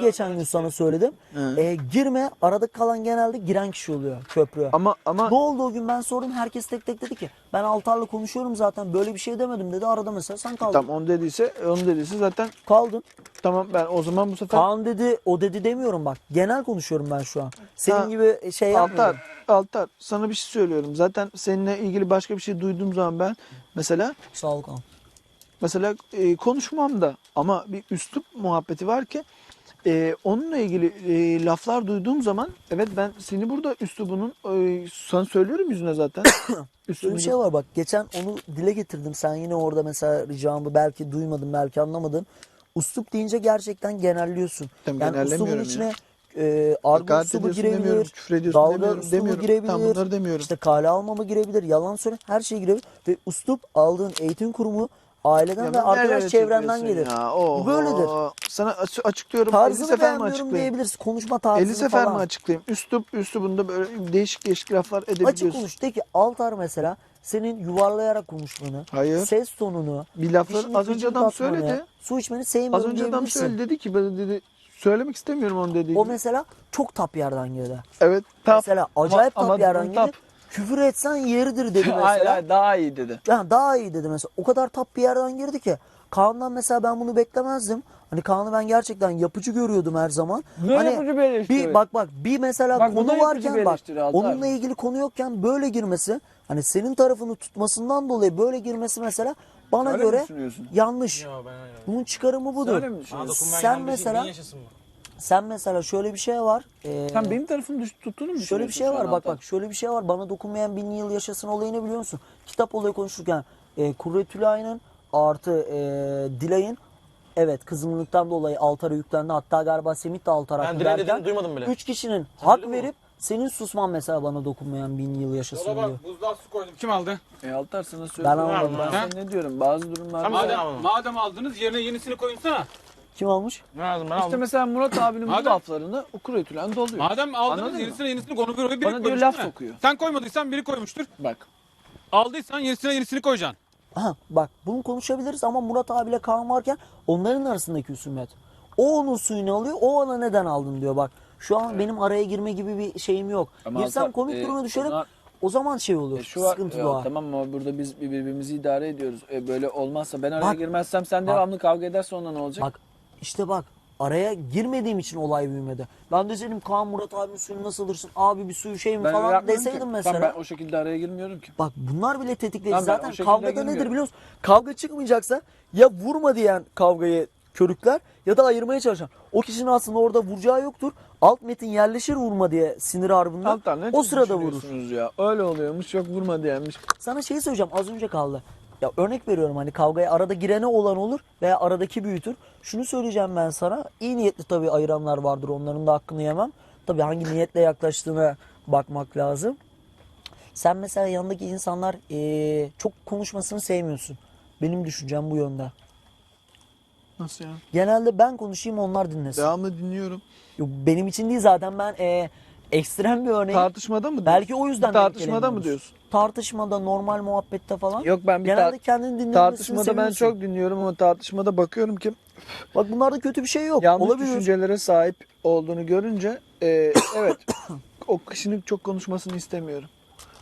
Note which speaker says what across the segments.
Speaker 1: geçen gün sana söyledim.
Speaker 2: Hı.
Speaker 1: E, girme arada kalan genelde giren kişi oluyor köprüye.
Speaker 2: Ama ama
Speaker 1: Ne oldu o gün ben sordum herkes tek tek dedi ki ben Altar'la konuşuyorum zaten böyle bir şey demedim dedi arada mesela sen kaldın.
Speaker 2: tamam onu dediyse onu dediyse zaten
Speaker 1: Kaldın.
Speaker 2: tamam ben o zaman bu sefer
Speaker 1: Kaan dedi o dedi demiyorum bak genel konuşuyorum ben şu an. Senin
Speaker 2: Ha,
Speaker 1: gibi şey yapmıyorum.
Speaker 2: Altar, Altar sana bir şey söylüyorum. Zaten seninle ilgili başka bir şey duyduğum zaman ben mesela
Speaker 1: Sağ ol Kaan.
Speaker 2: mesela e, konuşmam da ama bir üslup muhabbeti var ki e, onunla ilgili e, laflar duyduğum zaman evet ben seni burada üslubunun e, sana söylüyorum yüzüne zaten.
Speaker 1: Böyle
Speaker 2: Üslubunu-
Speaker 1: bir şey var bak geçen onu dile getirdim sen yine orada mesela ricamı belki duymadın belki anlamadın. Uslup deyince gerçekten genelliyorsun.
Speaker 2: Tamam,
Speaker 1: yani uslubun içine e, argo
Speaker 2: demiyorum,
Speaker 1: girebilir, dalga
Speaker 2: demiyorum.
Speaker 1: girebilir,
Speaker 2: Tamam, bunları demiyorum.
Speaker 1: işte kale almama girebilir, yalan söyle her şey girebilir. Ve uslup aldığın eğitim kurumu aileden
Speaker 2: Ya
Speaker 1: ve
Speaker 2: ben
Speaker 1: arkadaş çevrenden gelir.
Speaker 2: Ya? Oho.
Speaker 1: Bu böyledir.
Speaker 2: Sana aç- açıklıyorum. 50
Speaker 1: Tarzını
Speaker 2: sefer mi
Speaker 1: beğenmiyorum
Speaker 2: açıklayayım?
Speaker 1: diyebilirsin. Konuşma tarzını
Speaker 2: 50 sefer
Speaker 1: falan.
Speaker 2: mi açıklayayım? Üslup, üslubunda böyle değişik değişik laflar
Speaker 1: Açık
Speaker 2: edebiliyorsun.
Speaker 1: konuş. De ki Altar mesela senin yuvarlayarak konuşmanı,
Speaker 2: Hayır.
Speaker 1: ses tonunu,
Speaker 2: Bir lafları az önce adam
Speaker 1: tatmanı,
Speaker 2: söyledi.
Speaker 1: Su içmeni sevmiyorum
Speaker 2: Az önce adam
Speaker 1: diyebilirsin.
Speaker 2: söyledi dedi ki ben dedi söylemek istemiyorum onu dedi.
Speaker 1: O mesela çok tap yerden girdi.
Speaker 2: evet. Tap.
Speaker 1: Mesela acayip tap yerden
Speaker 2: tap.
Speaker 1: Küfür etsen yeridir dedi mesela.
Speaker 2: Hayır hayır daha iyi dedi.
Speaker 1: Yani daha iyi dedi mesela. O kadar tap bir yerden girdi ki. Kaan'dan mesela ben bunu beklemezdim. Hani Kaan'ı ben gerçekten yapıcı görüyordum her zaman.
Speaker 3: Ne
Speaker 1: hani
Speaker 3: yapıcı bir eleştiri?
Speaker 1: Bir bak bak bir mesela
Speaker 3: Bak,
Speaker 1: konu varken bak onunla ilgili konu yokken böyle girmesi hani senin tarafını tutmasından dolayı böyle girmesi mesela bana
Speaker 2: Öyle
Speaker 1: göre yanlış.
Speaker 4: Yo, ben öyle.
Speaker 1: Bunun çıkarımı budur. Sen
Speaker 4: şey-
Speaker 1: mesela-? Sen mesela şöyle bir şey var. Ee,
Speaker 2: Sen benim tarafımı düş- tuttuğunu mu
Speaker 1: Şöyle bir
Speaker 2: düşünüyorsun
Speaker 1: şey
Speaker 2: şu
Speaker 1: var
Speaker 2: an
Speaker 1: bak
Speaker 2: Altan?
Speaker 1: bak şöyle bir şey var bana dokunmayan bin yıl yaşasın olayını biliyor musun? Kitap olayı konuşurken e, Kurretülay'ın artı e, Dilay'ın evet kızımlıktan dolayı altara yüklendi hatta galiba Semih de altara
Speaker 4: Ben
Speaker 1: hakkı
Speaker 4: Dilay
Speaker 1: derken
Speaker 4: dediğini duymadım bile.
Speaker 1: Üç kişinin
Speaker 4: Sen
Speaker 1: hak verip senin susman mesela bana dokunmayan bin yıl yaşasın
Speaker 5: Yola
Speaker 1: diyor.
Speaker 5: bak buzluğa su koydum. Kim aldı?
Speaker 2: E Altar sana söylüyorum. Ben,
Speaker 1: almadım.
Speaker 2: ben sana ne diyorum bazı durumlarda.
Speaker 4: Tamam,
Speaker 5: Madem, madem aldınız yerine yenisini koyunsana.
Speaker 1: Kim almış?
Speaker 4: Ne lazım ben
Speaker 2: İşte
Speaker 4: aldım.
Speaker 2: mesela Murat abinin bu
Speaker 5: Madem-
Speaker 2: laflarını okur etülen doluyor.
Speaker 5: Madem aldınız
Speaker 2: Anladın mı?
Speaker 5: yenisine yenisini konu bir biri
Speaker 2: Bana diyor,
Speaker 5: koymuş
Speaker 2: laf
Speaker 5: değil mi?
Speaker 2: sokuyor.
Speaker 5: Sen koymadıysan biri koymuştur.
Speaker 2: Bak.
Speaker 5: Aldıysan yenisine yenisini koyacaksın.
Speaker 1: Aha bak bunu konuşabiliriz ama Murat abiyle Kaan varken onların arasındaki husumet. O onun suyunu alıyor o ona neden aldın diyor bak. Şu an benim araya girme gibi bir şeyim yok.
Speaker 2: Ama
Speaker 1: Girsem komik
Speaker 2: e,
Speaker 1: duruma düşerim.
Speaker 2: onlar-
Speaker 1: O zaman şey olur.
Speaker 2: E şu var,
Speaker 1: sıkıntı
Speaker 2: e,
Speaker 1: doğar.
Speaker 2: tamam ama burada biz birbirimizi idare ediyoruz. E, böyle olmazsa ben araya
Speaker 1: Bak.
Speaker 2: girmezsem sen
Speaker 1: Bak.
Speaker 2: devamlı kavga edersen ondan ne olacak?
Speaker 1: Bak işte bak araya girmediğim için olay büyümedi. Ben deseydim Kaan Murat abinin suyunu nasıl alırsın? Abi bir suyu şey mi
Speaker 2: ben
Speaker 1: falan deseydim
Speaker 2: ki.
Speaker 1: mesela.
Speaker 2: Tamam, ben o şekilde araya girmiyorum ki.
Speaker 1: Bak bunlar bile tetikleyici. Zaten kavgada
Speaker 2: girmiyorum.
Speaker 1: nedir biliyor musun? Kavga çıkmayacaksa ya vurma diyen kavgayı körükler ya da ayırmaya çalışan. O kişinin aslında orada vuracağı yoktur. Alt metin yerleşir vurma diye sinir harbından.
Speaker 2: Altar ne
Speaker 1: o sırada vurur.
Speaker 2: ya? Öyle oluyormuş yok vurma diyenmiş.
Speaker 1: Sana şeyi söyleyeceğim az önce kaldı. Ya örnek veriyorum hani kavgaya arada girene olan olur veya aradaki büyütür. Şunu söyleyeceğim ben sana. İyi niyetli tabii ayıranlar vardır. Onların da hakkını yemem. Tabii hangi niyetle yaklaştığına bakmak lazım. Sen mesela yanındaki insanlar eee, çok konuşmasını sevmiyorsun. Benim düşüncem bu yönde.
Speaker 2: Nasıl ya?
Speaker 1: Genelde ben konuşayım onlar dinlesin.
Speaker 2: Devamlı dinliyorum.
Speaker 1: Yok, benim için değil zaten ben eee, ekstrem bir örnek.
Speaker 2: Tartışmada mı?
Speaker 1: Belki o yüzden denk
Speaker 2: Tartışmada mı
Speaker 1: gelemiyoruz.
Speaker 2: diyorsun?
Speaker 1: Tartışmada, normal muhabbette falan.
Speaker 2: Yok ben bir
Speaker 1: Genelde
Speaker 2: tar-
Speaker 1: kendini dinlemesini
Speaker 2: tartışmada ben
Speaker 1: seviyorsun.
Speaker 2: çok dinliyorum ama tartışmada bakıyorum ki
Speaker 1: Bak bunlarda kötü bir şey yok.
Speaker 2: yanlış
Speaker 1: Olabilir.
Speaker 2: düşüncelere sahip olduğunu görünce e, evet o kişinin çok konuşmasını istemiyorum.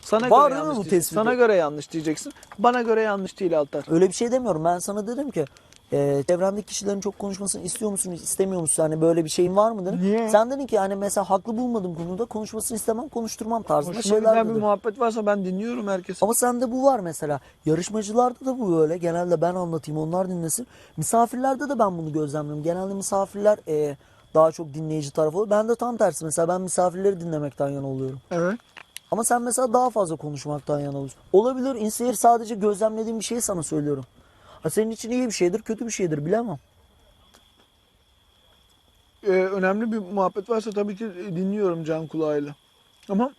Speaker 2: Sana
Speaker 1: Var
Speaker 2: göre
Speaker 1: değil mi
Speaker 2: yanlış
Speaker 1: bu
Speaker 2: diyeceksin.
Speaker 1: tespiti?
Speaker 2: Sana göre yanlış diyeceksin. Bana göre yanlış değil Altar.
Speaker 1: Öyle bir şey demiyorum. Ben sana dedim ki e, çevremdeki kişilerin çok konuşmasını istiyor musun, istemiyor musun? Hani böyle bir şeyin var mı dedim.
Speaker 2: Niye?
Speaker 1: Sen dedin ki hani mesela haklı bulmadım konuda konuşmasını istemem, konuşturmam tarzında
Speaker 2: Hoşuma
Speaker 1: şeyler
Speaker 2: giden bir
Speaker 1: dedin.
Speaker 2: muhabbet varsa ben dinliyorum herkesi.
Speaker 1: Ama sende bu var mesela. Yarışmacılarda da bu böyle. Genelde ben anlatayım, onlar dinlesin. Misafirlerde de ben bunu gözlemliyorum. Genelde misafirler e, daha çok dinleyici tarafı oluyor. Ben de tam tersi. Mesela ben misafirleri dinlemekten yana oluyorum.
Speaker 2: Evet.
Speaker 1: Ama sen mesela daha fazla konuşmaktan yana oluyorsun. Olabilir. İnseyir sadece gözlemlediğim bir şeyi sana söylüyorum. Ha senin için iyi bir şeydir, kötü bir şeydir bilemem.
Speaker 2: Ee, önemli bir muhabbet varsa tabii ki dinliyorum can kulağıyla. Ama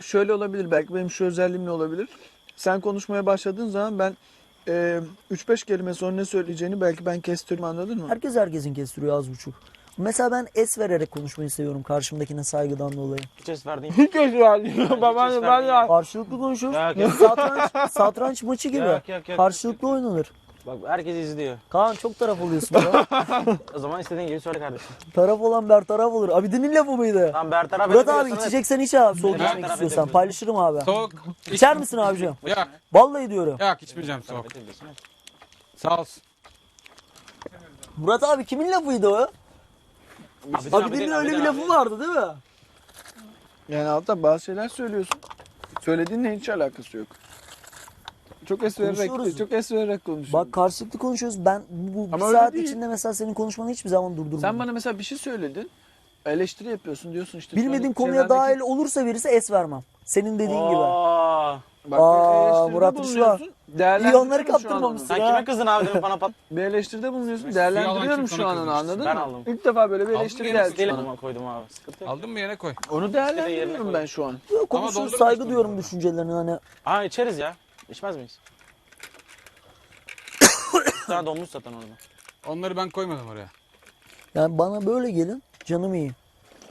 Speaker 2: şöyle olabilir belki benim şu özelliğimle olabilir. Sen konuşmaya başladığın zaman ben e, 3-5 kelime sonra ne söyleyeceğini belki ben kestiririm anladın mı?
Speaker 1: Herkes herkesin kestiriyor az buçuk. Mesela ben es vererek konuşmayı seviyorum karşımdakine saygıdan dolayı.
Speaker 4: Hiç es verdiğin.
Speaker 2: Hiç özelliğim.
Speaker 4: Baban- ben ya-
Speaker 1: Karşılıklı konuşuyoruz.
Speaker 4: Yok, yok.
Speaker 1: Satranç, satranç maçı gibi.
Speaker 4: Yok, yok, yok,
Speaker 1: Karşılıklı oynanır.
Speaker 3: Bak herkes izliyor.
Speaker 1: Kaan çok taraf oluyorsun ya.
Speaker 3: O zaman istediğin gibi söyle kardeşim.
Speaker 1: taraf olan ber taraf olur. Abidin'in lafı mıydı?
Speaker 3: Tamam Bertaraf
Speaker 1: Murat abi içeceksen iç abi. Soğuk içmek istiyorsan. Paylaşırım abi.
Speaker 5: Soğuk.
Speaker 1: İçer misin abicim?
Speaker 5: Yok.
Speaker 1: Vallahi diyorum.
Speaker 5: Yok içmeyeceğim soğuk. Sağ olsun.
Speaker 1: Murat abi kimin lafıydı o?
Speaker 3: Abidin,
Speaker 1: Abidin'in öyle bir lafı
Speaker 3: abi.
Speaker 1: vardı değil mi?
Speaker 2: Yani altta bazı şeyler söylüyorsun. Söylediğinle hiç alakası yok. Çok es vererek,
Speaker 1: Konuşuyoruz.
Speaker 2: çok es vererek konuşuyorsun.
Speaker 1: Bak karşılıklı konuşuyoruz. Ben bu bir
Speaker 2: Ama öyle
Speaker 1: saat
Speaker 2: değil.
Speaker 1: içinde mesela senin konuşmanı hiçbir zaman durdurmadım.
Speaker 2: Sen bana mesela bir şey söyledin. Eleştiri yapıyorsun diyorsun işte.
Speaker 1: Bilmediğim konuya
Speaker 2: çevrendeki-
Speaker 1: dahil olursa birisi es vermem. Senin dediğin gibi.
Speaker 2: Bak,
Speaker 1: Aa, Murat
Speaker 2: bulunuyorsun,
Speaker 1: İyi onları kaptırmamışsın.
Speaker 3: Sen
Speaker 1: Ya.
Speaker 3: kime kızdın abi demin bana pat.
Speaker 2: Bir eleştiride bulunuyorsun, değerlendiriyorum şu an
Speaker 5: sana
Speaker 2: onu anladın
Speaker 3: Ben
Speaker 2: mı?
Speaker 3: aldım.
Speaker 2: İlk defa böyle bir eleştiri
Speaker 5: mı
Speaker 2: geldi an.
Speaker 3: Elime koydum abi. Sıkıntı yok.
Speaker 5: Aldın mı yerine koy.
Speaker 2: Onu değerlendiriyorum ben şu an.
Speaker 1: Konuşuruz
Speaker 5: doldurma
Speaker 1: saygı
Speaker 5: işte
Speaker 1: duyuyorum düşüncelerine hani.
Speaker 3: Aa içeriz ya. İçmez miyiz? Tane donmuş zaten orada.
Speaker 5: Onları ben koymadım oraya.
Speaker 1: Yani bana böyle gelin canım iyi.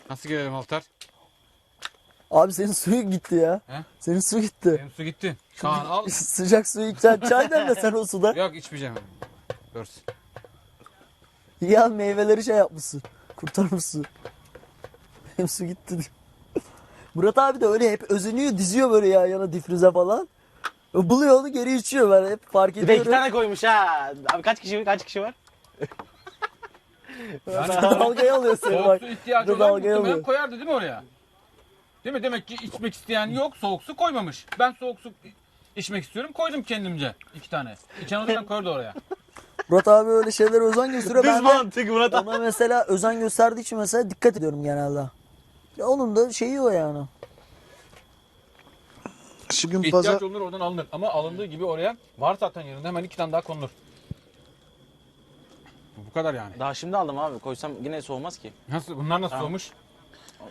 Speaker 5: Nasıl gelelim Altar?
Speaker 1: Abi senin suyu gitti ya.
Speaker 5: He?
Speaker 1: Senin su gitti.
Speaker 5: Benim su gitti. Kaan al.
Speaker 1: Sıcak suyu içeceksin. Çay demle sen o suda.
Speaker 5: Yok içmeyeceğim. Görsün.
Speaker 1: Ya meyveleri şey yapmışsın. Kurtarmışsın. Benim su gitti diyor. Murat abi de öyle hep özeniyor diziyor böyle ya yana difrize falan. Buluyor onu geri içiyor ben hep fark
Speaker 3: Bir de iki
Speaker 1: ediyorum.
Speaker 3: tane koymuş ha. Abi kaç kişi kaç kişi var?
Speaker 1: Dalgaya alıyor seni
Speaker 5: Soğuk
Speaker 1: bak.
Speaker 5: su ihtiyacı
Speaker 1: Bir de
Speaker 5: olan
Speaker 1: dalgaya
Speaker 5: muhtemelen
Speaker 1: alıyor.
Speaker 5: koyardı değil mi oraya? Değil mi? Demek ki içmek isteyen yok. Soğuk su koymamış. Ben soğuk su içmek istiyorum. Koydum kendimce. iki tane. İçen o zaman koyardı oraya.
Speaker 1: Murat abi öyle şeylere özen gösteriyor.
Speaker 3: Düz
Speaker 1: Ben de
Speaker 3: mantık Murat abi.
Speaker 1: ona mesela özen gösterdiği için mesela dikkat ediyorum genelde. Ya onun da şeyi o yani.
Speaker 2: Şu gün
Speaker 5: İhtiyaç
Speaker 2: pazar
Speaker 5: olunur oradan alınır. Ama alındığı gibi oraya var zaten yerinde hemen iki tane daha konulur. Bu kadar yani.
Speaker 3: Daha şimdi aldım abi. Koysam yine soğumaz ki.
Speaker 5: Nasıl? Bunlar nasıl olmuş?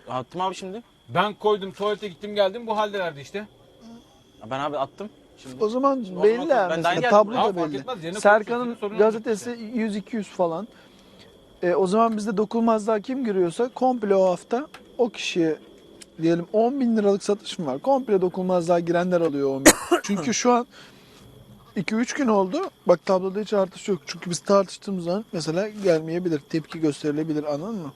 Speaker 3: Attım abi şimdi.
Speaker 5: Ben koydum tuvalete gittim geldim bu haldelerdi işte.
Speaker 3: Ben abi attım. Şimdi.
Speaker 2: o zaman
Speaker 3: zaman
Speaker 2: belli
Speaker 3: ben
Speaker 2: yani.
Speaker 3: daha
Speaker 2: Mesela
Speaker 3: geldim.
Speaker 2: tablo da
Speaker 5: fark
Speaker 2: belli.
Speaker 5: etmez, yerine
Speaker 2: Serkan'ın
Speaker 5: koyuyorsun, sorun
Speaker 2: gazetesi
Speaker 5: olmayacak
Speaker 2: 100-200 falan. E, o zaman bizde dokunmazlığa kim giriyorsa komple o hafta o kişiye diyelim 10 bin liralık satışım var. Komple dokunmazlığa girenler alıyor 10 bin. Çünkü şu an 2-3 gün oldu. Bak tabloda hiç artış yok. Çünkü biz tartıştığımız zaman mesela gelmeyebilir. Tepki gösterilebilir anladın mı?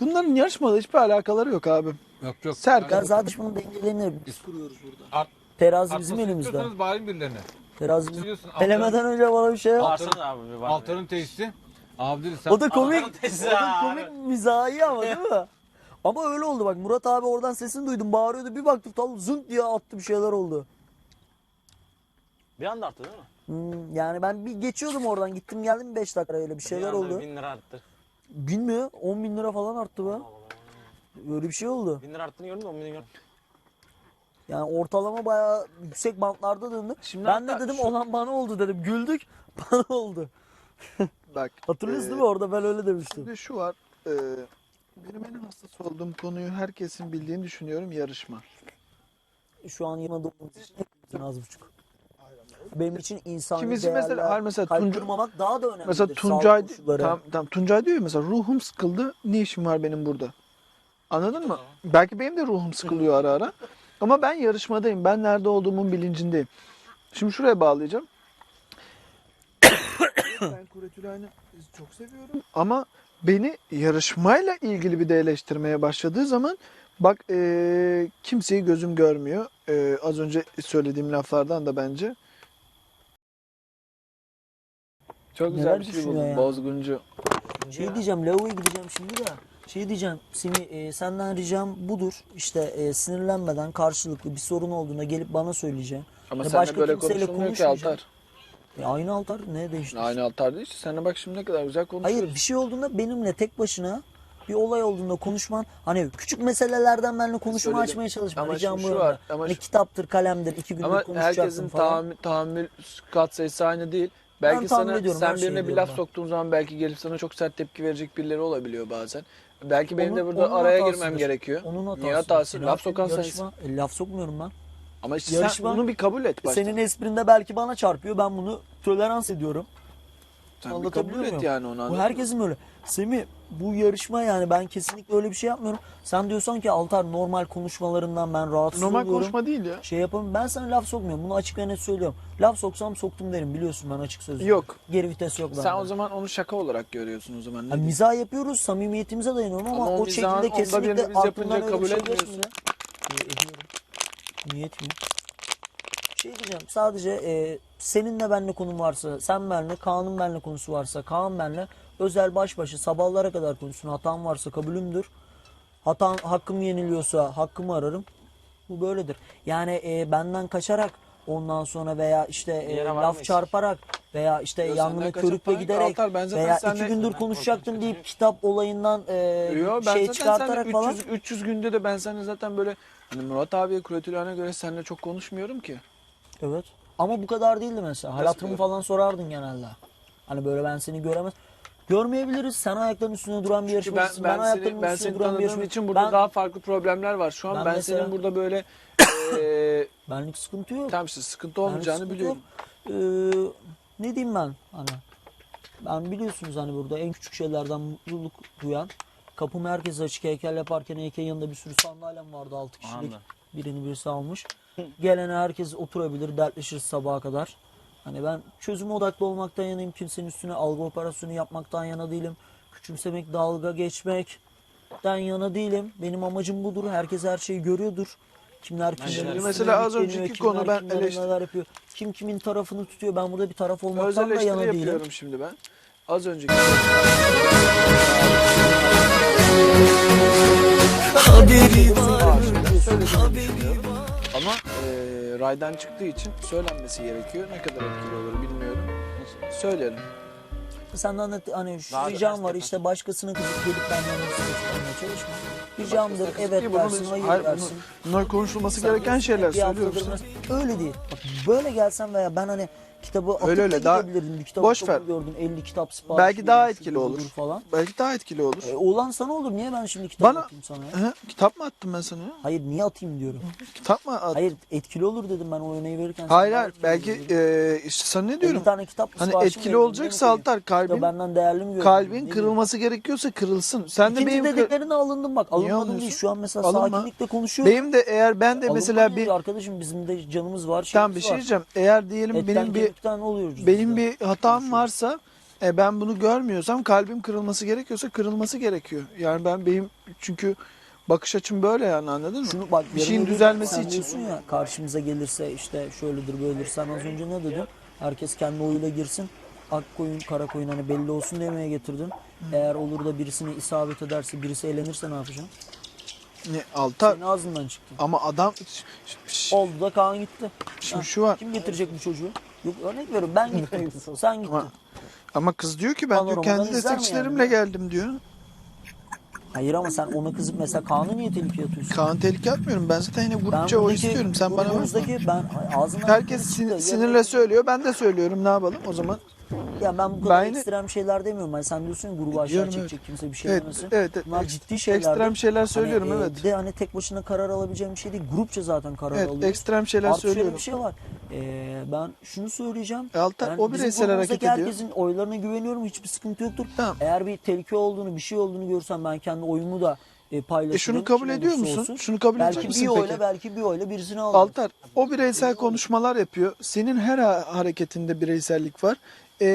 Speaker 2: Bunların yarışmada hiçbir alakaları yok abi.
Speaker 5: Yok yok.
Speaker 2: Serkan-
Speaker 1: zaten bunun dengelerini biz kuruyoruz burada.
Speaker 5: Art,
Speaker 1: Terazi bizim elimizde.
Speaker 5: istiyorsanız bağırın birilerine.
Speaker 1: Terazi bizim.
Speaker 5: Biliyorsun,
Speaker 1: Elemeden önce bana bir şey yap.
Speaker 3: Bağırsana abi bir bak.
Speaker 5: Altar'ın tesisi. Abi dedi sen.
Speaker 1: O da komik. O da komik mizahi ama değil mi? Ama öyle oldu bak Murat abi oradan sesini duydum bağırıyordu bir baktım tam zınt diye attı bir şeyler oldu.
Speaker 3: Bir anda arttı değil mi?
Speaker 1: Hmm, yani ben bir geçiyordum oradan gittim geldim 5 dakika öyle bir şeyler
Speaker 3: bir anda
Speaker 1: oldu.
Speaker 3: Bin lira arttı.
Speaker 1: Bin mi? 10 bin lira falan arttı be. Böyle bir şey oldu.
Speaker 3: Bin lira arttığını gördüm de on bin lira.
Speaker 1: Yani ortalama bayağı yüksek bantlarda döndü.
Speaker 2: Şimdi
Speaker 1: ben de
Speaker 2: hatta
Speaker 1: dedim
Speaker 2: şu-
Speaker 1: olan bana oldu dedim. Güldük bana oldu.
Speaker 2: Bak.
Speaker 1: Hatırlıyorsun
Speaker 2: e,
Speaker 1: değil mi orada ben öyle demiştim.
Speaker 2: Şimdi şu var. e, benim en hassas olduğum konuyu herkesin bildiğini düşünüyorum yarışma.
Speaker 1: Şu an yanında olduğumuz için hepimizin az buçuk. Benim için insani
Speaker 2: Kimisi
Speaker 1: değerler,
Speaker 2: mesela- hayır mesela
Speaker 1: kalp
Speaker 2: Tunca-
Speaker 1: kırmamak daha da önemli.
Speaker 2: Mesela Tuncay tam, tam Tuncay diyor ya mesela ruhum sıkıldı. Ne işim var benim burada? Anladın mı? Belki benim de ruhum sıkılıyor ara ara. Ama ben yarışmadayım. Ben nerede olduğumun bilincindeyim. Şimdi şuraya bağlayacağım. ben Kuretülay'ı çok seviyorum. Ama beni yarışmayla ilgili bir de eleştirmeye başladığı zaman bak eee, kimseyi gözüm görmüyor. Eee, az önce söylediğim laflardan da bence. Çok güzel
Speaker 1: Neler
Speaker 2: bir şey
Speaker 1: düşünüyor
Speaker 2: buldum.
Speaker 1: ya?
Speaker 2: Bozguncu.
Speaker 1: Şey diyeceğim lavaboya gideceğim şimdi de. Şey diyeceğim Simi e, senden ricam budur. İşte e, sinirlenmeden karşılıklı bir sorun olduğunda gelip bana söyleyeceksin.
Speaker 2: Ama
Speaker 1: Ya
Speaker 2: seninle
Speaker 1: başka
Speaker 2: böyle
Speaker 1: kimseyle
Speaker 2: konuşulmuyor ki
Speaker 1: konuşmayacağım.
Speaker 2: Altar.
Speaker 1: E, aynı altar ne değişti?
Speaker 2: Aynı Altar değil ki. Seninle bak şimdi ne kadar güzel konuşuyoruz.
Speaker 1: Hayır bir şey olduğunda benimle tek başına bir olay olduğunda konuşman hani küçük meselelerden benimle konuşma
Speaker 2: Söyledim.
Speaker 1: açmaya çalışma
Speaker 2: Ama
Speaker 1: ricam
Speaker 2: şimdi
Speaker 1: bu
Speaker 2: şu
Speaker 1: yönde.
Speaker 2: var, ama
Speaker 1: Hani
Speaker 2: şu-
Speaker 1: kitaptır kalemdir iki gündür
Speaker 2: Ama
Speaker 1: konuşacaksın
Speaker 2: herkesin
Speaker 1: falan.
Speaker 2: tahammül, tahammül katsayısı aynı değil. Belki sana
Speaker 1: ediyorum,
Speaker 2: sen birine bir laf
Speaker 1: ben.
Speaker 2: soktuğun zaman belki gelip sana çok sert tepki verecek birileri olabiliyor bazen. Belki benim
Speaker 1: Onun-
Speaker 2: de burada araya
Speaker 1: hatasıdır.
Speaker 2: girmem gerekiyor.
Speaker 1: Onun hatası.
Speaker 2: Niye hatası? Laf sokan sensin.
Speaker 1: e, laf sokmuyorum ben.
Speaker 2: Ama işte
Speaker 1: Yarışma-
Speaker 2: sen bunu bir kabul et başta.
Speaker 1: Senin esprinde belki bana çarpıyor. Ben bunu tolerans ediyorum.
Speaker 2: Sen bir kabul et yani onu
Speaker 1: Bu herkesin böyle. Semih bu yarışma yani ben kesinlikle öyle bir şey yapmıyorum. Sen diyorsan ki Altar normal konuşmalarından ben rahatsız
Speaker 2: Normal
Speaker 1: oluyorum.
Speaker 2: konuşma değil ya.
Speaker 1: Şey yapamam. Ben sana laf sokmuyorum. Bunu açık ve net söylüyorum. Laf soksam soktum derim. Biliyorsun ben açık sözlü.
Speaker 2: Yok.
Speaker 1: Geri vites yok bende.
Speaker 2: Sen o zaman onu şaka olarak görüyorsun o zaman. Ne
Speaker 1: Yani
Speaker 2: diyeyim?
Speaker 1: mizah yapıyoruz. Samimiyetimize dayanıyorum ama,
Speaker 2: Ama o
Speaker 1: o
Speaker 2: mizahın
Speaker 1: şekilde
Speaker 2: onda
Speaker 1: kesinlikle
Speaker 2: biz
Speaker 1: aklımdan öyle bir
Speaker 2: kabul
Speaker 1: şey
Speaker 2: etmiyorsun.
Speaker 1: geçmiyor. Ee, ediyorum. Niyet mi? Şey diyeceğim sadece e, seninle benle konum varsa, sen benle, Kaan'ın benle konusu varsa, Kaan benle özel baş başa sabahlara kadar konuşsun. Hatam varsa kabulümdür. Hatam, hakkım yeniliyorsa hakkımı ararım. Bu böyledir. Yani e, benden kaçarak ondan sonra veya işte e, laf çarparak veya işte
Speaker 2: Yo,
Speaker 1: yangına körükle giderek
Speaker 2: Altar, ben zaten
Speaker 1: veya iki gündür konuşacaktım deyip kitap olayından e,
Speaker 2: Yo, ben
Speaker 1: şey çıkartarak
Speaker 2: seninle
Speaker 1: falan.
Speaker 2: 300, 300 günde de ben seninle zaten böyle hani Murat abiye Kuretülen'e göre seninle çok konuşmuyorum ki.
Speaker 1: Evet. Ama bu kadar değildi mesela. Hal hatırımı falan sorardın genelde. Hani böyle ben seni göremez. Görmeyebiliriz. Sen ayakların üstünde duran bir
Speaker 2: Çünkü ben,
Speaker 1: yarışmacısın.
Speaker 2: ben,
Speaker 1: ayaklarımın
Speaker 2: seni, ben
Speaker 1: üstünde
Speaker 2: seni
Speaker 1: duran bir
Speaker 2: tanıdığım
Speaker 1: yarışmacıyım.
Speaker 2: için burada
Speaker 1: Ben-
Speaker 2: daha farklı problemler var. Şu an
Speaker 1: Ben
Speaker 2: ben,
Speaker 1: mesela-
Speaker 2: senin burada böyle eee
Speaker 1: Benlik sıkıntı yok.
Speaker 2: tam işte sıkıntı olmayacağını
Speaker 1: sıkıntı
Speaker 2: biliyorum.
Speaker 1: yok. Ee, ne diyeyim ben hani ben biliyorsunuz hani burada en küçük şeylerden mutluluk duyan kapımı herkese açık heykel yaparken heykelin yanında bir sürü sandalyem vardı 6 kişilik.
Speaker 3: Anladım.
Speaker 1: Birini birisi almış. Gelene herkes oturabilir, dertleşir sabaha kadar. Hani ben çözüm odaklı olmaktan yanayım. Kimsenin üstüne algı operasyonu yapmaktan yana değilim. Küçümsemek, dalga geçmekten yana değilim. Benim amacım budur. Herkes her şeyi görüyordur. Kimler kimlerin
Speaker 3: Şimdi
Speaker 2: mesela az önceki
Speaker 1: kimler
Speaker 2: konu ben
Speaker 1: kimlere
Speaker 2: eleştir-
Speaker 1: neler yapıyor. Kim kimin tarafını tutuyor. Ben burada bir taraf olmaktan da
Speaker 2: eleştiri
Speaker 1: yana değilim.
Speaker 2: yapıyorum şimdi ben. Az önceki
Speaker 1: Haberi
Speaker 2: var. Söylediğimi düşünüyorum. Ama eee raydan çıktığı için söylenmesi gerekiyor. Ne kadar etkili olur bilmiyorum. Söylerim.
Speaker 1: Senden de hani şu
Speaker 3: Daha da
Speaker 1: ricam var işte başkasına kızıp gelip benden hırsız çıkarmaya çalışma. Ricamdır evet
Speaker 2: Ki
Speaker 1: dersin hayır
Speaker 2: hayır, bunu-
Speaker 1: dersin.
Speaker 2: Bunlar konuşulması gereken şeyler
Speaker 1: bir haftadır
Speaker 2: söylüyoruz.
Speaker 1: mes- Öyle değil. Bak böyle gelsen veya ben hani kitabı atıp
Speaker 2: Öyle öyle, daha-.
Speaker 1: Bir kitabı
Speaker 2: boş ver.
Speaker 1: gördün 50 kitap sipariş
Speaker 2: Belki daha etkili olur.
Speaker 1: Falan.
Speaker 2: Belki daha etkili olur.
Speaker 1: E, olan sana olur. Niye ben şimdi kitap
Speaker 2: Bana-
Speaker 1: atayım sana ya?
Speaker 2: Kitap mı attım ben sana ya?
Speaker 1: Hayır niye atayım diyorum.
Speaker 2: Kitap mı attım?
Speaker 1: Hayır etkili olur dedim ben o örneği verirken.
Speaker 2: Hayır hayır belki eee işte sana ne
Speaker 1: 50
Speaker 2: diyorum?
Speaker 1: tane kitap
Speaker 2: Hani etkili olacaksa Altar kalbin
Speaker 1: benden değerli mi
Speaker 2: kalbin kırılması gerekiyorsa kırılsın. Sen de benim
Speaker 1: dediklerine alındım bak. Alınmadım değil. Şu an mesela
Speaker 2: Alınma.
Speaker 1: sakinlikle konuşuyorum.
Speaker 2: benim de eğer ben de mesela bir
Speaker 1: arkadaşım bizim de canımız var.
Speaker 2: tam bir şey diyeceğim. Eğer diyelim benim bir
Speaker 1: kemikten oluyoruz
Speaker 2: benim bir hatam varsa e, ben bunu görmüyorsam kalbim kırılması gerekiyorsa kırılması gerekiyor. Yani ben benim çünkü bakış açım böyle yani anladın mı?
Speaker 1: Şunu bak
Speaker 2: bir şeyin düzelmesi için.
Speaker 1: diyorsun ya karşımıza gelirse işte şöyledir böyledir. Sen az önce ne dedin? Herkes kendi oyuyla girsin. Ak koyun kara koyun hani belli olsun demeye getirdin. Eğer olur da birisine isabet ederse birisi eğlenirse ne yapacaksın?
Speaker 2: Ne, Altar
Speaker 1: Senin ağzından çıktı.
Speaker 2: ama adam
Speaker 1: Oldu da Kaan gitti.
Speaker 2: şimdi
Speaker 1: Ha,
Speaker 2: şu var.
Speaker 1: Kim getirecek bu çocuğu? Yok örnek veriyorum ben gittim. Sen gittin.
Speaker 2: Ama, ama kız diyor ki ben diyor
Speaker 1: Panoramadan
Speaker 2: kendi
Speaker 1: izler mi
Speaker 2: destekçilerimle
Speaker 1: yani?
Speaker 2: geldim diyor.
Speaker 1: Hayır ama sen ona kızıp mesela Kaan'ı niye tehlikeye atıyorsun?
Speaker 2: Kaan tehlike atmıyorum. Ben zaten yine grupça o
Speaker 1: buradaki
Speaker 2: istiyorum. Sen bana bak.
Speaker 1: grubumuzdaki ben ağzından
Speaker 2: Herkes sin-
Speaker 1: Yarın-
Speaker 2: sinirle söylüyor. Ben de söylüyorum. Ne yapalım o zaman?
Speaker 1: Ya ben bu kadar
Speaker 2: Ben yine-
Speaker 1: ekstrem şeyler demiyorum. Hani sen diyorsun ya, grubu aşağı
Speaker 2: Biliyorum,
Speaker 1: çekecek kimse bir şey
Speaker 2: Evet,
Speaker 1: demesin.
Speaker 2: evet, evet.
Speaker 1: Bunlar ciddi şeyler.
Speaker 2: Ekstrem şeyler söylüyorum
Speaker 1: Hani, e,
Speaker 2: evet.
Speaker 1: Bir de hani tek başına karar alabileceğim bir şey değil. Grupça zaten karar
Speaker 2: Evet,
Speaker 1: alıyoruz.
Speaker 2: ekstrem şeyler
Speaker 1: Artı şöyle
Speaker 2: söylüyorum.
Speaker 1: bir şey var. Ee, ben şunu söyleyeceğim.
Speaker 2: E, Altar,
Speaker 1: Ben
Speaker 2: o bireysel hareket ediyor.
Speaker 1: herkesin oylarına güveniyorum. Hiçbir sıkıntı yoktur.
Speaker 2: Tamam.
Speaker 1: Eğer bir tehlike olduğunu, bir şey olduğunu görsem ben kendi oyumu da e, paylaşırım.
Speaker 2: E şunu kabul ediyor musun?
Speaker 1: olsun.
Speaker 2: Şunu kabul edecek
Speaker 1: Belki
Speaker 2: misin
Speaker 1: bir oyla,
Speaker 2: peki?
Speaker 1: belki bir oyla birisini alırım.
Speaker 2: Altar, o bireysel konuşmalar yapıyor. Senin her ha- hareketinde bireysellik var. E,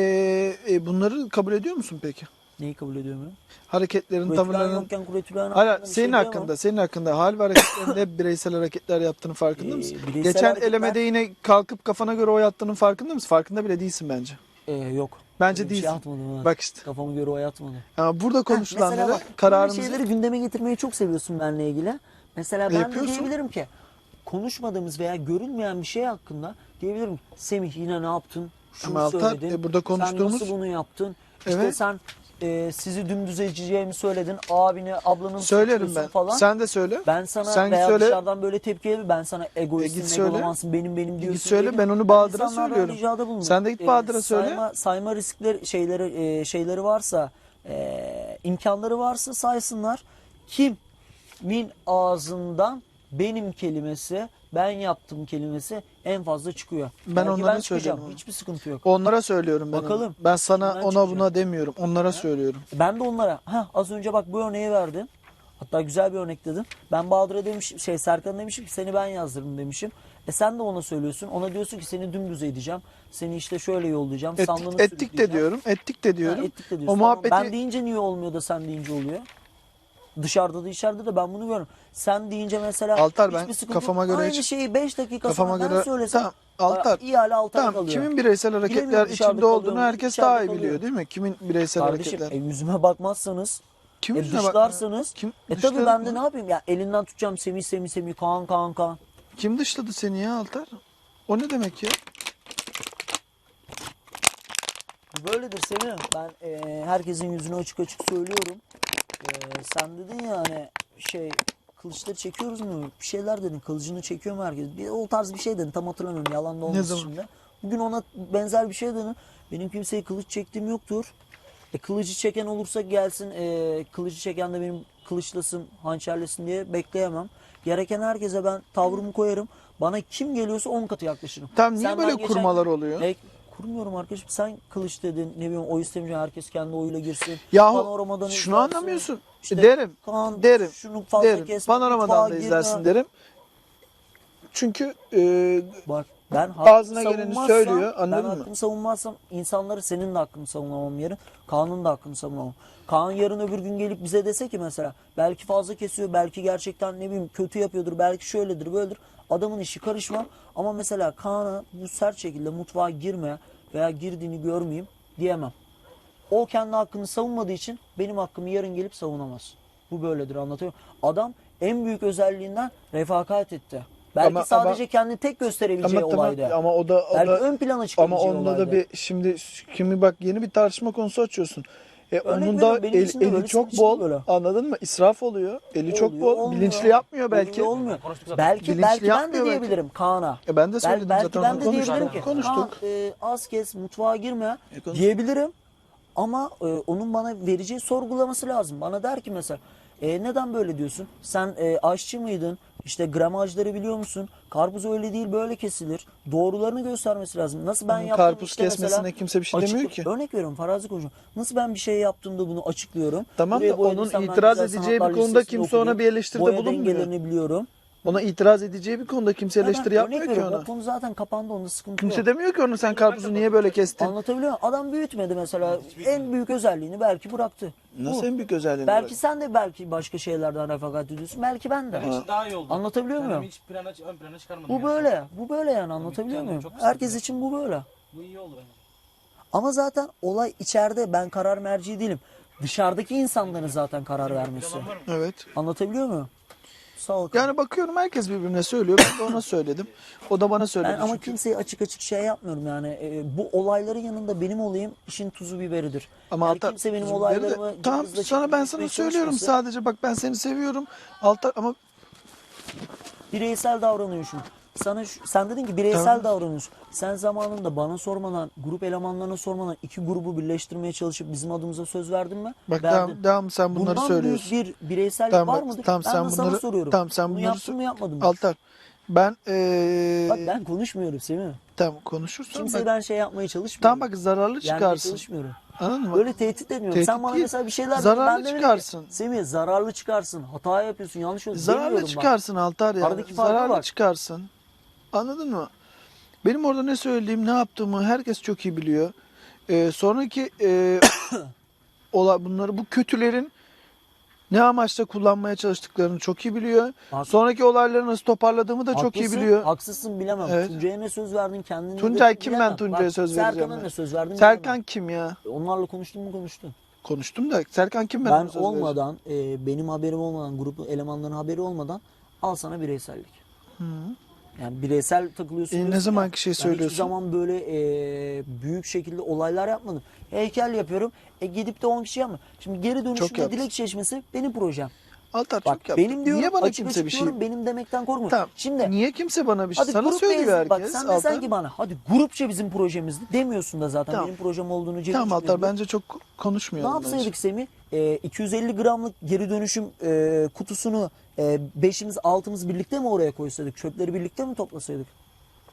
Speaker 2: e, bunları kabul ediyor musun peki?
Speaker 1: Neyi kabul ediyorum?
Speaker 2: Hareketlerin, tavırların...
Speaker 1: yokken Kuretülen
Speaker 2: Hala senin
Speaker 1: şey
Speaker 2: hakkında, senin hakkında hal ve hareketlerinde bireysel hareketler yaptığını farkında
Speaker 1: Ee,
Speaker 2: mısın?
Speaker 1: bireysel
Speaker 2: Geçen
Speaker 1: hareketler-
Speaker 2: elemede yine kalkıp kafana göre oy attığının farkında mısın? Farkında bile değilsin bence.
Speaker 1: Ee, yok.
Speaker 2: Bence
Speaker 1: Öyle bir şey
Speaker 2: değilsin.
Speaker 1: atmadım.
Speaker 2: Bak işte.
Speaker 1: Kafamı göre oy atmadım.
Speaker 2: Ama burada
Speaker 1: Mesela
Speaker 2: konuşulanları
Speaker 1: bak,
Speaker 2: kararımızı
Speaker 1: böyle şeyleri gündeme getirmeyi çok seviyorsun benle ilgili. Mesela ben de
Speaker 2: Yapıyorsun.
Speaker 1: diyebilirim ki konuşmadığımız veya görünmeyen bir şey hakkında diyebilirim Semih yine ne yaptın? Şunu
Speaker 2: Ama Altar,
Speaker 1: söyledin.
Speaker 2: e, burada konuştuğumuz-
Speaker 1: Sen nasıl bunu yaptın? İşte
Speaker 2: Evet.
Speaker 1: sen e, sizi dümdüz edeceğimi söyledin. Abini, ablanın
Speaker 2: söylerim ben.
Speaker 1: falan.
Speaker 2: Sen de söyle.
Speaker 1: ben sana
Speaker 2: sen
Speaker 1: veya
Speaker 2: söyle.
Speaker 1: dışarıdan böyle tepki verir. Ben sana
Speaker 2: E,
Speaker 1: egoistin,
Speaker 2: git söyle.
Speaker 1: megalomansın, benim benim diyorsun.
Speaker 2: Git söyle,
Speaker 1: diyelim.
Speaker 2: ben onu Bahadır'a
Speaker 1: insanlardan
Speaker 2: söylüyorum.
Speaker 1: ricada bulunurum.
Speaker 2: Sen de git
Speaker 1: E,
Speaker 2: Bahadır'a söyle.
Speaker 1: Sayma, sayma riskleri şeyleri e, şeyleri varsa e, imkanları varsa saysınlar. Kimin ağzından benim kelimesi ben yaptım kelimesi en fazla çıkıyor.
Speaker 2: Ben
Speaker 1: Belki
Speaker 2: onlara
Speaker 1: ben çıkacağım.
Speaker 2: söylüyorum.
Speaker 1: Hiçbir sıkıntı yok.
Speaker 2: Onlara söylüyorum ben.
Speaker 1: Bakalım.
Speaker 2: onu. Ben sana
Speaker 1: Kimden
Speaker 2: ona
Speaker 1: çıkacak?
Speaker 2: buna demiyorum. Onlara söylüyorum.
Speaker 1: Ben de onlara ha az önce bak bu örneği verdin. Hatta güzel bir örnek dedin. Ben Bahadır'a demişim şey Serkan demişim ki seni ben yazdırdım demişim. E sen de ona söylüyorsun. Ona diyorsun ki seni dümdüz edeceğim. Seni işte şöyle yollayacağım.
Speaker 2: Et,
Speaker 1: sandığını
Speaker 2: ettik de diyorum. Ettik de diyorum.
Speaker 1: Ha, ettik de diyorsun.
Speaker 2: o
Speaker 1: Tamam,
Speaker 2: muhabbeti
Speaker 1: Ben deyince niye olmuyor da sen deyince oluyor? Dışarıda da içeride de ben bunu görüyorum. Sen deyince mesela
Speaker 2: Altar, ben
Speaker 1: hiçbir sıkıntı
Speaker 2: kafama göre
Speaker 1: Aynı
Speaker 2: hiç-
Speaker 1: şeyi 5 dakika
Speaker 2: kafama
Speaker 1: sonra ben
Speaker 2: göre
Speaker 1: söylesem
Speaker 2: tamam Altar.
Speaker 1: ihale Altar'a
Speaker 2: Tamam
Speaker 1: kalıyor.
Speaker 2: kimin bireysel hareketler
Speaker 1: Bilemiyorum dışarıda
Speaker 2: içinde olduğunu
Speaker 1: kalıyor
Speaker 2: herkes
Speaker 1: içeride
Speaker 2: daha iyi
Speaker 1: kalıyor.
Speaker 2: biliyor değil mi? Kimin bireysel
Speaker 1: Kardeşim e,
Speaker 2: hareketler.
Speaker 1: yüzüme bakmazsanız
Speaker 2: Kim
Speaker 1: e,
Speaker 2: yüzüne bak-
Speaker 1: dışlarsanız
Speaker 2: Kim
Speaker 1: e
Speaker 2: dışladı
Speaker 1: tabii ben de
Speaker 2: mı?
Speaker 1: ne yapayım ya elinden tutacağım Semih Semih Semih Kaan Kaan Kaan.
Speaker 2: Kim dışladı seni ya Altar? O ne demek ya?
Speaker 1: Böyledir Semih. Ben e, herkesin yüzünü açık açık söylüyorum. E, sen dedin ya hani şey kılıçları çekiyoruz mu? Bir şeyler dedin. Kılıcını çekiyor mu herkes? Bir, o tarz bir şey dedin. Tam hatırlamıyorum. Yalan da olmasın
Speaker 2: zaman?
Speaker 1: şimdi. Bugün ona benzer bir şey dedin. Benim kimseye kılıç çektiğim yoktur. E, kılıcı çeken olursa gelsin. E, kılıcı çeken de benim kılıçlasın, hançerlesin diye bekleyemem. Gereken herkese ben tavrımı koyarım. Bana kim geliyorsa 10 katı yaklaşırım.
Speaker 2: Tam niye
Speaker 1: Sen
Speaker 2: böyle
Speaker 1: geçen-
Speaker 2: kurmalar oluyor?
Speaker 1: E, kurmuyorum arkadaşım. Sen kılıç dedin. Ne bileyim oy istemeyeceğim. Herkes kendi oyuyla girsin.
Speaker 2: Yahu
Speaker 1: Panoramadan
Speaker 2: şunu
Speaker 1: izlersin.
Speaker 2: anlamıyorsun.
Speaker 1: İşte
Speaker 2: derim.
Speaker 1: Kaan,
Speaker 2: derim.
Speaker 1: Şunu fazla
Speaker 2: derim.
Speaker 1: kesme.
Speaker 2: Panoramadan da izlersin derim. Çünkü e,
Speaker 1: Bak ben
Speaker 2: Ağzına geleni söylüyor, anladın
Speaker 1: ben
Speaker 2: mı?
Speaker 1: hakkımı savunmazsam insanları senin de hakkını savunamam yarın. Kaan'ın da hakkını savunamam. Kaan yarın öbür gün gelip bize dese ki mesela belki fazla kesiyor, belki gerçekten ne bileyim kötü yapıyordur, belki şöyledir, böyledir. Adamın işi karışmam ama mesela Kaan'a bu sert şekilde mutfağa girme veya girdiğini görmeyeyim diyemem. O kendi hakkını savunmadığı için benim hakkımı yarın gelip savunamaz. Bu böyledir anlatıyor. Adam en büyük özelliğinden refakat etti. Belki
Speaker 2: Ama-
Speaker 1: sadece
Speaker 2: ama-
Speaker 1: kendini tek gösterebileceği
Speaker 2: ama
Speaker 1: olaydı.
Speaker 2: ama o da o
Speaker 1: Belki
Speaker 2: da
Speaker 1: ön plana
Speaker 2: ama
Speaker 1: çıkabileceği
Speaker 2: onda
Speaker 1: olaydı.
Speaker 2: da bir şimdi kimi bak yeni bir tartışma konusu açıyorsun. E
Speaker 1: Örnek
Speaker 2: onun da el- eli
Speaker 1: böyle,
Speaker 2: çok bol.
Speaker 1: böyle.
Speaker 2: Anladın mı? İsraf oluyor. Eli çok
Speaker 1: Oluyor,
Speaker 2: bol.
Speaker 1: olmuyor.
Speaker 2: Bilinçli yapmıyor belki.
Speaker 1: Oluyor, olmuyor. Belki
Speaker 2: Bilinçli
Speaker 1: belki ben de
Speaker 2: yapmıyor belki.
Speaker 1: diyebilirim Kaan'a.
Speaker 2: E ben de söyledim
Speaker 1: belki
Speaker 2: zaten.
Speaker 1: ben
Speaker 2: onu
Speaker 1: de
Speaker 2: konuştuk.
Speaker 1: diyebilirim ki
Speaker 2: Konuştuk.
Speaker 1: Kaan e, az kes mutfağa girme
Speaker 2: E,
Speaker 1: diyebilirim. Ama e, onun bana vereceği sorgulaması lazım. Bana der ki mesela e, neden böyle diyorsun? Sen e, aşçı mıydın? İşte gramajları biliyor musun? Karpuz öyle değil böyle kesilir. Doğrularını göstermesi lazım. Nasıl ben
Speaker 2: Ama
Speaker 1: yaptım
Speaker 2: karpuz
Speaker 1: işte
Speaker 2: kesmesine
Speaker 1: mesela,
Speaker 2: kimse bir şey
Speaker 1: açık-
Speaker 2: demiyor ki.
Speaker 1: Örnek veriyorum farazi konuşuyorum. Nasıl ben bir şey yaptığımda bunu açıklıyorum.
Speaker 2: Tamam
Speaker 1: Buraya
Speaker 2: da onun itiraz edeceği bir konuda kimse ona bir eleştiride
Speaker 1: Boya
Speaker 2: bulunmuyor.
Speaker 1: dengelerini biliyorum.
Speaker 2: Ona itiraz edeceği bir konuda kimse eleştiri
Speaker 1: örnek
Speaker 2: yapmıyor ki
Speaker 1: veriyorum,
Speaker 2: ona.
Speaker 1: O konu zaten kapandı onda sıkıntı
Speaker 2: Kimse
Speaker 1: yok.
Speaker 2: demiyor ki onu sen karpuzu niye böyle kestin?
Speaker 1: Anlatabiliyor muyum? Adam büyütmedi mesela. En büyük özelliğini belki bıraktı.
Speaker 2: Nasıl
Speaker 1: Bu.
Speaker 2: en büyük özelliğini
Speaker 1: Belki
Speaker 2: bırak?
Speaker 1: sen de belki başka şeylerden refakat ediyorsun. Belki ben de.
Speaker 5: İçin daha iyi oldu.
Speaker 1: Anlatabiliyor
Speaker 5: Kendimi
Speaker 1: muyum?
Speaker 5: hiç plana, ön plana çıkarmadım.
Speaker 1: Bu
Speaker 5: yani.
Speaker 1: böyle. Bu böyle yani anlatabiliyor
Speaker 5: canım,
Speaker 1: muyum?
Speaker 5: çok sıkıntı.
Speaker 1: Herkes için bu böyle.
Speaker 5: Bu iyi oldu bence.
Speaker 1: Ama zaten olay içeride ben karar merci değilim. Dışarıdaki insanların zaten karar vermesi.
Speaker 2: Evet.
Speaker 1: Anlatabiliyor muyum? Sağ ol.
Speaker 2: Yani bakıyorum herkes birbirine söylüyor. Ben de ona söyledim. O da bana söyledi.
Speaker 1: Ben ama
Speaker 2: çünkü.
Speaker 1: kimseye açık açık şey yapmıyorum yani. E, bu olayların yanında benim olayım işin tuzu biberidir.
Speaker 2: Ama
Speaker 1: yani
Speaker 2: Altar,
Speaker 1: kimse benim olaylarımı
Speaker 2: de- tamam sana ben sana söylüyorum
Speaker 1: çalışması
Speaker 2: sadece bak ben seni seviyorum. Altar ama
Speaker 1: Bireysel davranıyorsun. Sana şu- sen dedin ki bireysel
Speaker 2: Tamam.
Speaker 1: davranıyorsun. Sen zamanında bana sormadan, grup elemanlarına sormadan iki grubu birleştirmeye çalışıp bizim adımıza söz verdin mi?
Speaker 2: bak
Speaker 1: Verdin.
Speaker 2: devam, devam sen bunları
Speaker 1: Bundan
Speaker 2: söylüyorsun.
Speaker 1: büyük bir bireysellik
Speaker 2: Tamam,
Speaker 1: var
Speaker 2: bak,
Speaker 1: mıdır?
Speaker 2: tamam,
Speaker 1: ben
Speaker 2: sen
Speaker 1: de sana
Speaker 2: bunları-
Speaker 1: soruyorum.
Speaker 2: tamam, sen
Speaker 1: Bunu
Speaker 2: bunları
Speaker 1: yaptın mı yapmadın mı?
Speaker 2: Altar ben ee,
Speaker 1: Bak ben konuşmuyorum Semih.
Speaker 2: tamam konuşursan
Speaker 1: Kimseye
Speaker 2: bak,
Speaker 1: ben şey yapmaya çalışmıyorum.
Speaker 2: tamam bak zararlı çıkarsın.
Speaker 1: çalışmıyorum.
Speaker 2: Anladın mı?
Speaker 1: Böyle tehdit etmiyorum.
Speaker 2: Tehdit
Speaker 1: Sen bana
Speaker 2: değil,
Speaker 1: mesela bir şeyler
Speaker 2: zararlı
Speaker 1: ben dedim ki,
Speaker 2: çıkarsın.
Speaker 1: Semih zararlı çıkarsın. Hata yapıyorsun, yanlış yapıyorsun.
Speaker 2: Zararlı
Speaker 1: demiyorum bak.
Speaker 2: çıkarsın Altar ya.
Speaker 1: Aradaki farka
Speaker 2: Zararlı çıkarsın. Anladın mı? Benim orada ne söylediğim, ne yaptığımı herkes çok iyi biliyor. Ee, sonraki e, olay bunları bu kötülerin ne amaçla kullanmaya çalıştıklarını çok iyi biliyor.
Speaker 1: Bak-
Speaker 2: Sonraki olayları nasıl toparladığımı da çok iyi
Speaker 1: Haklısın,
Speaker 2: biliyor.
Speaker 1: Haksızsın bilemem.
Speaker 2: Evet.
Speaker 1: Tuncay'a ne söz verdin kendini
Speaker 2: Tuncay
Speaker 1: de
Speaker 2: kim ben
Speaker 1: bilemem.
Speaker 2: Tuncay'a
Speaker 1: Bak,
Speaker 2: söz vereceğim
Speaker 1: Serkan'a
Speaker 2: ben?
Speaker 1: ne söz verdin
Speaker 2: Serkan
Speaker 1: bilemem.
Speaker 2: kim ya?
Speaker 1: Onlarla konuştun mu konuştun.
Speaker 2: Konuştum da Serkan kim ben,
Speaker 1: Ben,
Speaker 2: ona söz vereceğim?
Speaker 1: olmadan e, benim haberim olmadan grup elemanların haberi olmadan al sana bireysellik. Yani bireysel takılıyorsun.
Speaker 2: E, ne
Speaker 1: ya.
Speaker 2: zamanki şey söylüyorsun?
Speaker 1: hiçbir zaman böyle e, büyük şekilde olaylar yapmadım. Heykel yapıyorum. E gidip de 10 kişi yapma. Şimdi geri
Speaker 2: Çok
Speaker 1: dönüşümde
Speaker 2: yaptın.
Speaker 1: çeşmesi benim projem.
Speaker 2: Altar
Speaker 1: Bak
Speaker 2: çok yaptın.
Speaker 1: benim diyorum
Speaker 2: Niye bana
Speaker 1: açık
Speaker 2: kimse bir şey...
Speaker 1: benim demekten korkma.
Speaker 2: Tamam.
Speaker 1: Şimdi
Speaker 2: Niye kimse bana bir şey...
Speaker 1: hadi
Speaker 2: Sana söylüyor herkes.
Speaker 1: Bak sen
Speaker 2: Altar.
Speaker 1: desen ki bana hadi grupça bizim projemizdi demiyorsun da zaten
Speaker 2: Tamam.
Speaker 1: benim projem olduğunu Cem
Speaker 2: Tamam Altar bence çok
Speaker 1: Ne
Speaker 2: konuşmayalım.
Speaker 1: yapsaydık Semih? Ee, 250 gramlık geri dönüşüm e, kutusunu e, beşimiz altımız birlikte mi oraya koysaydık? Çöpleri birlikte mi toplasaydık?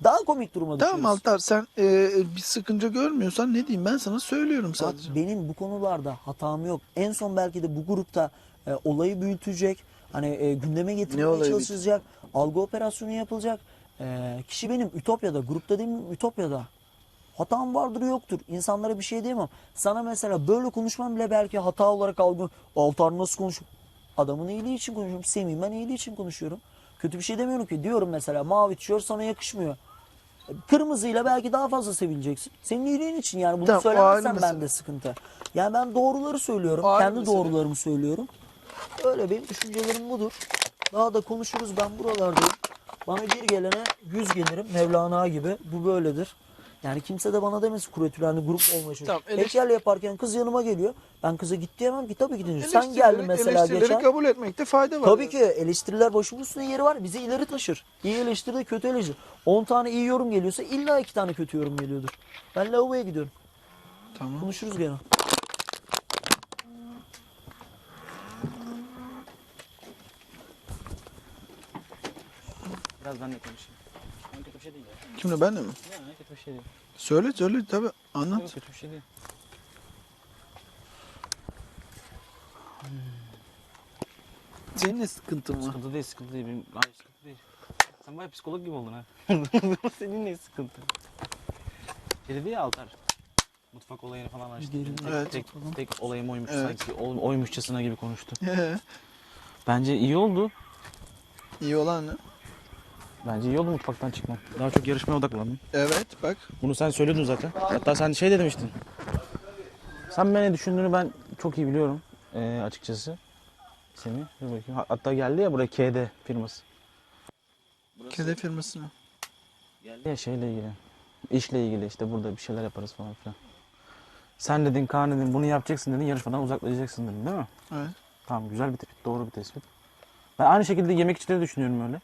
Speaker 1: Daha komik duruma
Speaker 2: Tamam
Speaker 1: düşüyoruz.
Speaker 2: Altar sen e, bir sıkınca görmüyorsan ne diyeyim ben sana söylüyorum
Speaker 1: Bak,
Speaker 2: sadece.
Speaker 1: benim bu konularda hatam yok. En son belki de bu grupta e, olayı büyütecek. Hani e, gündeme getirmeye
Speaker 2: olayı
Speaker 1: çalışılacak. Algı operasyonu yapılacak. E, kişi benim Ütopya'da, grupta değil mi? Ütopya'da. Hatam vardır yoktur. İnsanlara bir şey diyemem. Sana mesela böyle konuşmam bile belki hata olarak algı. Altar nasıl konuşuyor? Adamın iyiliği için konuşuyorum. Semih ben iyiliği için konuşuyorum. Kötü bir şey demiyorum ki. Diyorum mesela mavi tişört sana yakışmıyor. Kırmızıyla belki daha fazla sevileceksin. Senin iyiliğin için yani bunu
Speaker 2: Tamam,
Speaker 1: söylemezsen bende sıkıntı. Yani ben doğruları söylüyorum. Kendi doğrularımı söylüyorum. Öyle benim düşüncelerim budur. Daha da konuşuruz ben buralardayım. Bana bir gelene yüz gelirim Mevlana gibi. Bu böyledir. Yani kimse de bana demesin kuretülenli grup olma çalışıyor.
Speaker 2: Tamam, eleş-
Speaker 1: Heykel yaparken kız yanıma geliyor. Ben kıza git diyemem ki tabii ki diyeceğim. Sen geldin mesela
Speaker 2: eleştirileri
Speaker 1: geçen.
Speaker 2: kabul etmekte fayda var.
Speaker 1: Tabii ki eleştiriler başımın üstüne yeri var. Bizi ileri taşır. İyi eleştiri de kötü eleştiri. 10 tane iyi yorum geliyorsa illa 2 tane kötü yorum geliyordur. Ben lavaboya gidiyorum.
Speaker 2: Tamam.
Speaker 1: Konuşuruz gene.
Speaker 3: Biraz ben de konuşayım. Yani kötü bir şey değil ya.
Speaker 2: Kimle ben de mi?
Speaker 3: Yani kötü bir şey değil.
Speaker 2: Söyle söyle tabii anlat.
Speaker 3: Yok kötü bir şey değil.
Speaker 2: Senin ne sıkıntın var?
Speaker 3: Sıkıntı değil, sıkıntı değil. Benim, hayır sıkıntı değil. Sen bayağı psikolog gibi oldun ha. Senin ne sıkıntı? Şey dedi ya Altar. Mutfak olayını falan açtı. Tek,
Speaker 2: Evet.
Speaker 3: tek, tek olayım oymuş
Speaker 2: Evet.
Speaker 3: sanki. O- Oymuşçasına gibi konuştu.
Speaker 2: Ee,
Speaker 3: Bence iyi oldu.
Speaker 2: İyi olan ne?
Speaker 3: Bence iyi oldu mutfaktan çıkmam. Daha çok yarışmaya odaklandım.
Speaker 2: Evet bak.
Speaker 3: Bunu sen söylüyordun zaten. Hatta sen şey de demiştin. Sen beni düşündüğünü ben çok iyi biliyorum ee, açıkçası. Seni. Dur bakayım. Hatta geldi ya buraya KD firması.
Speaker 2: Kede firması mı?
Speaker 3: Geldi ya şeyle ilgili. İşle ilgili işte burada bir şeyler yaparız falan filan. Sen dedin Kaan dedin bunu yapacaksın dedin yarışmadan uzaklaşacaksın dedin değil mi?
Speaker 2: Evet.
Speaker 3: Tamam güzel bir tespit doğru bir tespit. Ben aynı şekilde yemekçileri düşünüyorum öyle.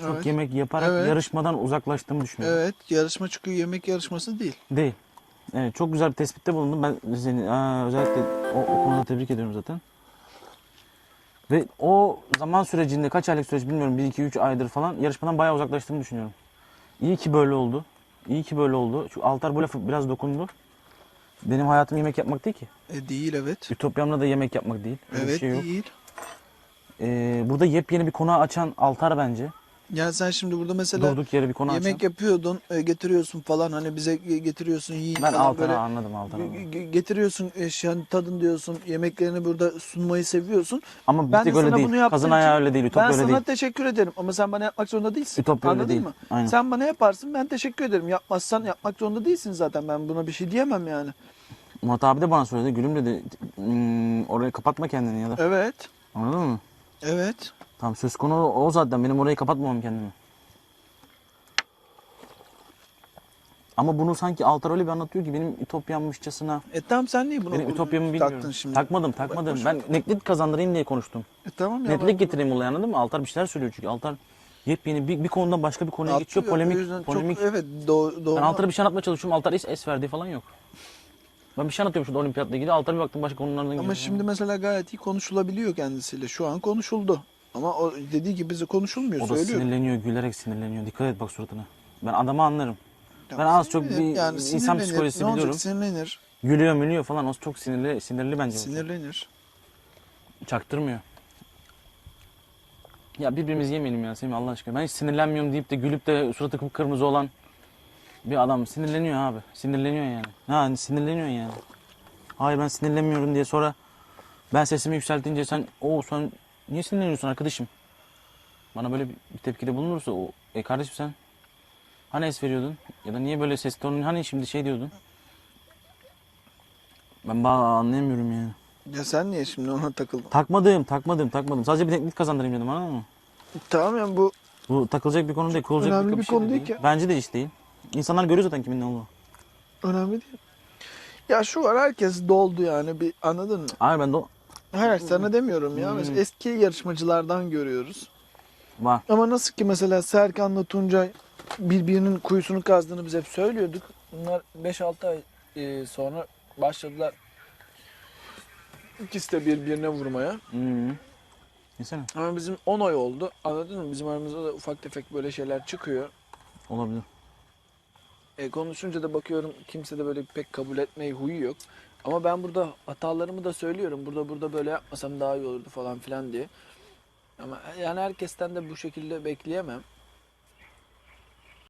Speaker 3: Çok
Speaker 2: Evet.
Speaker 3: yemek yaparak
Speaker 2: Evet.
Speaker 3: yarışmadan uzaklaştığımı düşünüyorum.
Speaker 2: Evet yarışma çünkü yemek yarışması değil.
Speaker 3: Değil. Evet, çok güzel bir tespitte bulundum. Ben seni aa, özellikle o, o konuda tebrik ediyorum zaten. Ve o zaman sürecinde kaç aylık süreç bilmiyorum 1-2-3 aydır falan yarışmadan bayağı uzaklaştığımı düşünüyorum. İyi ki böyle oldu. İyi ki böyle oldu. Şu Altar bu lafı biraz dokundu. Benim hayatım yemek yapmak değil ki.
Speaker 2: E, değil evet.
Speaker 3: Ütopyamda da yemek yapmak değil. Öyle bir
Speaker 2: evet
Speaker 3: şey yok.
Speaker 2: değil.
Speaker 3: Ee, burada yepyeni bir konu açan Altar bence.
Speaker 2: Yani sen şimdi burada mesela
Speaker 3: Durduk yere bir konu
Speaker 2: yemek
Speaker 3: açan.
Speaker 2: yapıyordun, e, getiriyorsun falan hani bize ge- getiriyorsun yiyin
Speaker 3: Ben
Speaker 2: falan
Speaker 3: Altar'ı
Speaker 2: böyle.
Speaker 3: anladım Altar'ı.
Speaker 2: Ge- ge- getiriyorsun eşyan tadın diyorsun yemeklerini burada sunmayı seviyorsun.
Speaker 3: Ama bir
Speaker 2: Ben de
Speaker 3: tek öyle değil.
Speaker 2: bunu yaptığım
Speaker 3: Kazın ayağı öyle değil. Ütopya
Speaker 2: ben
Speaker 3: öyle
Speaker 2: sana
Speaker 3: değil.
Speaker 2: teşekkür ederim ama sen bana yapmak zorunda değilsin.
Speaker 3: Ütopya öyle
Speaker 2: Anladın
Speaker 3: değil.
Speaker 2: mı?
Speaker 3: Aynen.
Speaker 2: Sen bana yaparsın ben teşekkür ederim. Yapmazsan yapmak zorunda değilsin zaten. Ben buna bir şey diyemem yani.
Speaker 3: Murat abi de bana söyledi. Gülüm dedi. "Hmm, orayı kapatma kendini ya da.
Speaker 2: Evet.
Speaker 3: Anladın mı?
Speaker 2: Evet.
Speaker 3: Tamam söz konu o zaten. Benim orayı kapatmamam kendimi. Ama bunu sanki Altar öyle bir anlatıyor ki benim ütopyanmışçasına.
Speaker 2: E tamam sen niye bunu
Speaker 3: Benim ütopyamı bilmiyorum.
Speaker 2: şimdi?
Speaker 3: Takmadım takmadım. Ben netlik kazandırayım diye konuştum.
Speaker 2: E tamam ya.
Speaker 3: Netlik getireyim olayı anladın mı? Altar bir şeyler söylüyor çünkü. Altar yepyeni bir, bir konudan başka bir konuya
Speaker 2: Atıyor,
Speaker 3: geçiyor. Polemik.
Speaker 2: yüzden çok-
Speaker 3: polemik.
Speaker 2: evet doğru. doğru.
Speaker 3: Ben Altar'a bir şey anlatmaya çalışıyorum. Altar hiç es verdiği falan yok. Ben bir şey anlatıyorum şurada olimpiyatla ilgili. Altar bir baktım başka konulardan
Speaker 2: Ama
Speaker 3: giriyor.
Speaker 2: şimdi mesela gayet iyi konuşulabiliyor kendisiyle. Şu an konuşuldu. Ama o dediği gibi bize konuşulmuyor.
Speaker 3: O da
Speaker 2: söylüyor.
Speaker 3: sinirleniyor, gülerek sinirleniyor. Dikkat et bak suratına. Ben adamı anlarım.
Speaker 2: Ya
Speaker 3: ben az çok bir
Speaker 2: yani
Speaker 3: insan psikolojisi
Speaker 2: ne olacak?
Speaker 3: biliyorum.
Speaker 2: Sinirlenir.
Speaker 3: Gülüyor mülüyor falan. O çok sinirli, sinirli bence.
Speaker 2: Sinirlenir.
Speaker 3: Çaktırmıyor. Ya birbirimizi yemeyelim ya Semih Allah aşkına. Ben hiç sinirlenmiyorum deyip de gülüp de suratı kıpkırmızı olan bir adam sinirleniyor abi. Sinirleniyor yani. Ha hani sinirleniyor yani. Hayır ben sinirlenmiyorum diye sonra ben sesimi yükseltince sen o sen niye sinirleniyorsun arkadaşım? Bana böyle bir tepkide bulunursa o e kardeşim sen hani es veriyordun ya da niye böyle ses tonun hani şimdi şey diyordun? Ben ba anlayamıyorum yani.
Speaker 2: Ya sen niye şimdi ona takıldın?
Speaker 3: Takmadım, takmadım, takmadım. Sadece bir teknik kazandırayım dedim anladın mı?
Speaker 2: Tamam yani bu
Speaker 3: Bu takılacak bir konu değil, kurulacak
Speaker 2: Önemli
Speaker 3: bir,
Speaker 2: bir
Speaker 3: bir şey
Speaker 2: konu
Speaker 3: de
Speaker 2: değil
Speaker 3: değil.
Speaker 2: ki.
Speaker 3: Bence de hiç değil. İnsanlar görüyor zaten kimin ne olduğunu.
Speaker 2: önemli değil. Ya şu var herkes doldu yani bir anladın mı?
Speaker 3: Hayır ben de o-
Speaker 2: Hayır sana demiyorum ya. Mesela eski yarışmacılardan görüyoruz.
Speaker 3: Var.
Speaker 2: Ama nasıl ki mesela Serkan'la Tuncay birbirinin kuyusunu kazdığını biz hep söylüyorduk. Bunlar 5-6 ay e, sonra başladılar ikisi de birbirine vurmaya.
Speaker 3: Hı. Yesene.
Speaker 2: Ama bizim 10 ay oldu. Anladın mı? Bizim aramızda da ufak tefek böyle şeyler çıkıyor.
Speaker 3: Olabilir.
Speaker 2: E, konuşunca da bakıyorum kimse de böyle pek kabul etmeyi huyu yok. Ama ben burada hatalarımı da söylüyorum. Burada burada böyle yapmasam daha iyi olurdu falan filan diye. Ama yani herkesten de bu şekilde bekleyemem.